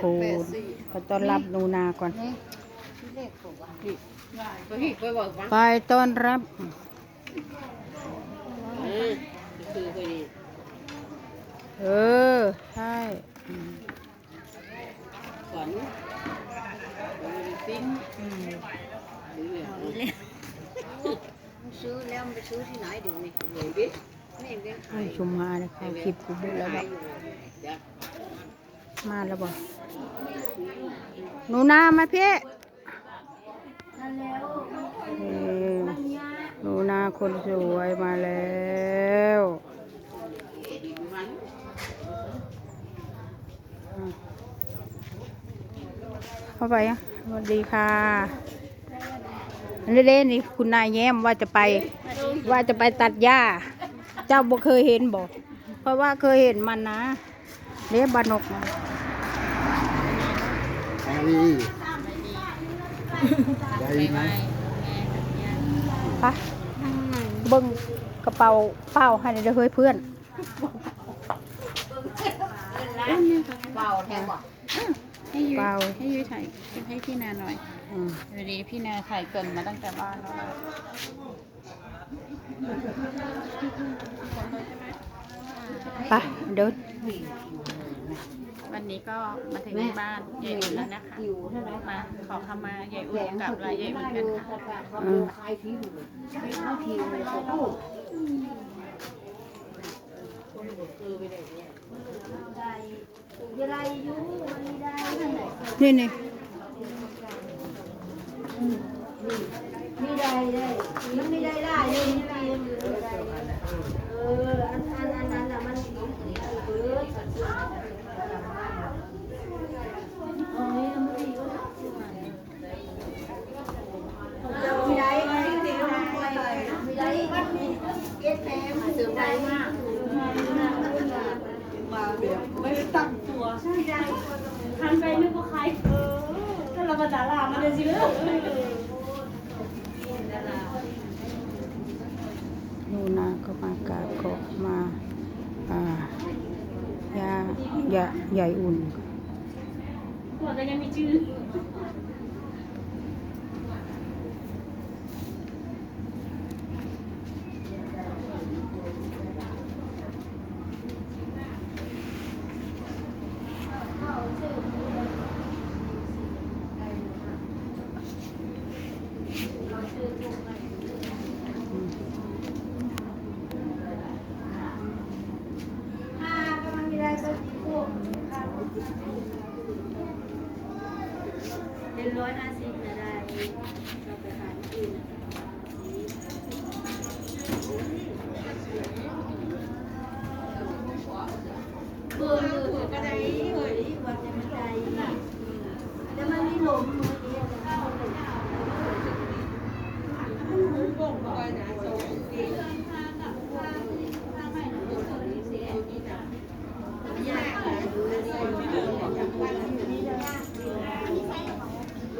คูณไปต้อนรับหนูนาก่อน ไปต้อนรับเออใช่ขวัญติ้นซื้อแล้วไปซื้อที่ไหนเดี๋ยวนี้เลยดิไม่เห็นเป็นให้ชุมมาเลยเขาคลิปกูดูแล้วแบอกเดี๋ยว มาแล้วบอกหนูนามาพี่เออหนูนาคนสวยมาแล้วเข้าไปอะสวัสดีค่ะเล่นๆนี่คุณนายแย้มว่าจะไป ว่าจะไปตัดหญ้า เจ้าบ่เคยเห็นบอกเพราะว่าเคยเห็นมันนะเลี้ยบานกนะ อาลี ได้ไหมปะเบิ้งกระเป๋าเป้าให้ได้เฮ้ยเพื่อนเบาแทนบอกให้ยุ้ยเปล่าให้ยุ้ยถ่ายให้พี่นาหน่อยอืมพอดีพี่นาถ่ายเกินมาตั้งแต่บ้านแล้วนะ ไปเดินวันนี้ก็มาถึงบ้านยายอุ่นแล้วนะคะอยู่เท่าไหร่มาขอขมายายอุ่นกับลายยายอุ่นกันค่ะอืมขายที่อยู่เข้าทีเลยเขาพูดนี่นี่ไม่ได้ได้มันไม่ได้ได้เลยไม่ได้เอออันอันอันนั้นน่ะมันเออไม่ได้ไม่ได้ไม่ได้มันมีเย็ ทันเสื่อมใจมากมาแบบไม่ได้ตั้งตัวใช่ได้หันไปนึกว่าใครเออถ้าเรามาดารามาเดินสิเลย หนูนาก็มากราบขอมาอ่าย่า ยาใหญ่อุ่นตัวก็ยังมีชื่อ เป็นร้อยห้าสิบนะได้เราไปหาที่อื่นนะเบอร์เลยก็ได้เฮ้ยวันจะม่ได้แต่มันมีลม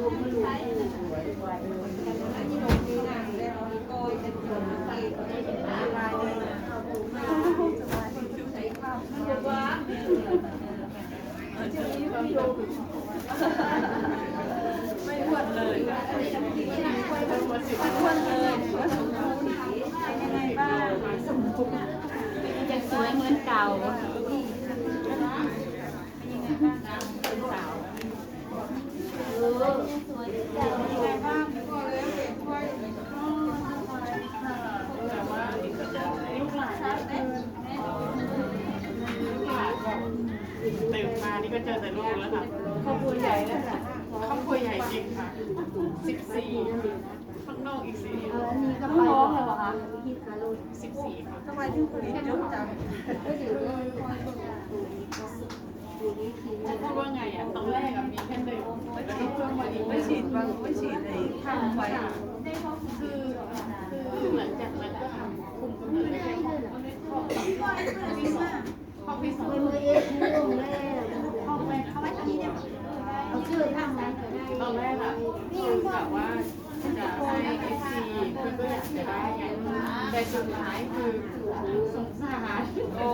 เมื่อกี้ จะสวยเหมือนเก่า ตื่นมานี่ก็เจอแต่ลูกแล้วค่ะครอบครัวใหญ่แล้วค่ะครอบครัวใหญ่จริงค่ะสิบสี่ข้างนอกอีกสี่อันนี้ก็ไปร้องเลยเหรอคะสิบสี่ค่ะทำไมถึงผลิตเยอะจัง จะพูดว่าไงอะตอนแรกอะมีแค่หนึ่งแล้วก็เพิ่มมาอีกไม่ฉีดบางไม่ฉีดในข้างไฟคือคือหลังจากนั้นก็คุมกำเนิดไม่ได้ข้อที่สองข้อที่สอง หายคือสงสารโอ้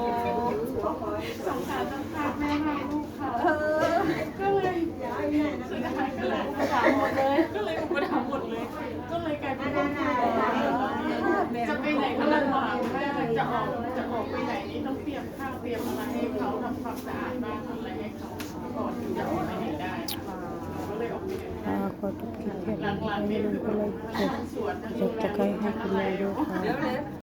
สงสารสงสารแม่มากลูกเขาก็เลยย้ายเนี่ยนายก็เลยอุปถัมหมดเลย ก็เลยมุปถามหมดเลย ก็เลยกลายเป็นคนจะไปไหนก็ลำบากแม่จะออกจะออกไปไหนนี่ต้องเตรียมข้าวเตรียมอะไรให้เขาทำความสะอาดบ้านทำอะไรให้เขาก่อนถึงจะออกไปไหนได้ก็เลยออกไปไหนไม่ได้ ขอทุกทีแค่นี้ไม่ลืมก็เลยจะจะใกล้ให้คุณยายดูค่ะ